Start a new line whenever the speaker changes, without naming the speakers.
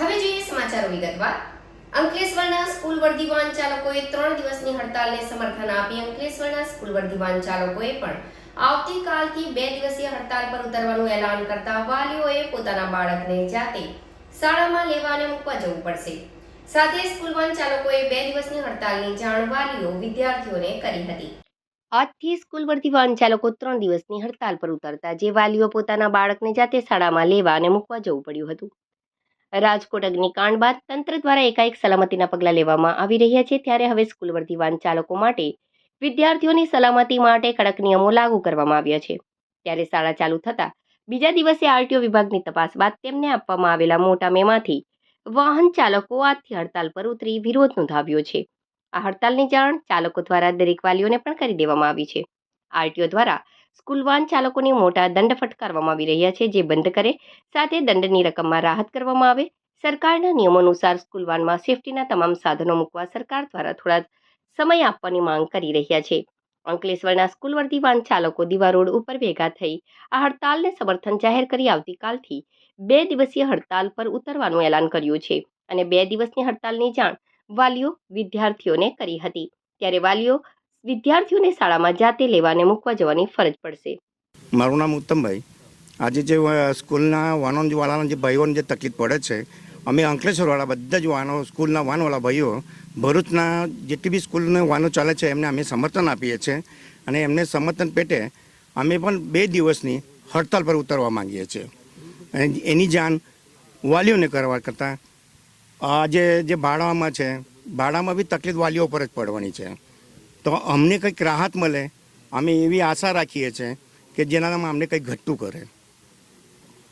હવે જોઈએ સમાચારો વિગતવાર. અંકલેશ્વરના સ્કૂલ વર્દી વાહન ચાલકોએ ત્રણ દિવસની હડતાલને સમર્થન આપી અંકલેશ્વરના સ્કૂલ વર્દી વાહન ચાલકોએ પણ આવતીકાલથી બે દિવસીય હડતાલ પર ઉતરવાનું એલાન કરતા વાલીઓએ પોતાના બાળકને જાતે શાળામાં લેવા અને મૂકવા જવું પડશે. સાથે સ્કૂલ વાહન ચાલકોએ બે દિવસની હડતાલની જાણ વાલીઓ વિદ્યાર્થીઓને કરી હતી. આજથી સ્કૂલ વર્તી વાહન ચાલકો ત્રણ દિવસની હડતાલ પર ઉતરતા જે વાલીઓ પોતાના બાળકને જાતે શાળામાં લેવા અને મૂકવા જવું પડ્યું હતું. રાજકોટ અગ્નિકાંડ બાદ તંત્ર દ્વારા એકાએક સલામતીના પગલાં લેવામાં આવી રહ્યા છે. ત્યારે હવે સ્કૂલ વર્તી વાહન ચાલકો માટે વિદ્યાર્થીઓની સલામતી માટે કડક નિયમો લાગુ કરવામાં આવ્યા છે. ત્યારે શાળા ચાલુ થતાં બીજા દિવસે આરટીઓ વિભાગની તપાસ બાદ તેમને આપવામાં આવેલા મોટા મેમાંથી વાહન ચાલકો આજથી હડતાલ પર ઉતરી વિરોધ નોંધાવ્યો છે. આ હડતાલની જાણ ચાલકો દ્વારા દરેક વાલીઓને પણ કરી દેવામાં આવી છે. આરટીઓ દ્વારા સ્કૂલ વાહન ચાલકોને મોટા દંડ ફટકારવામાં આવી રહ્યા છે, જે બંધ કરે, સાથે દંડની રકમમાં રાહત કરવામાં આવે. સરકારના નિયમો અનુસાર સ્કૂલ વાનમાં સેફટીના તમામ સાધનો મૂકવા સરકાર દ્વારા થોડા સમય આપવાની માંગ કરી રહ્યા છે. અંકલેશ્વરના સ્કૂલ વર્ધી વાહન ચાલકો દીવા રોડ ઉપર ભેગા થઈ આ હડતાલને સમર્થન જાહેર કરી આવતીકાલથી બે દિવસીય હડતાલ પર ઉતરવાનું એલાન કર્યું છે અને બે દિવસની હડતાલની જાણ વાલીઓ વિદ્યાર્થીઓને કરી હતી. ત્યારે વાલીઓ વિદ્યાર્થીઓને શાળામાં જાતે લેવાને મૂકવા જવાની ફરજ પડશે.
મારું નામ ઉત્તમભાઈ. આજે જે સ્કૂલના વાનોવાળાના જે ભાઈઓને જે તકલીફ પડે છે, અમે અંકલેશ્વરવાળા બધા જ વાનો, સ્કૂલના વાનવાળા ભાઈઓ, ભરૂચના જેટલી બી સ્કૂલના વાનો ચાલે છે, એમને અમે સમર્થન આપીએ છીએ અને એમને સમર્થન પેટે અમે પણ બે દિવસની હડતાલ પર ઉતરવા માંગીએ છીએ. એની જાણ વાલીઓને કરવા કરતાં આજે જે ભાડામાં છે, ભાડામાં બી તકલીફ વાલીઓ પર જ પડવાની છે. તો અમને કંઈક રાહત મળે. અમે એવી આશા રાખીએ છીએ કે જેનામાં અમને કંઈક ઘટતું કરે.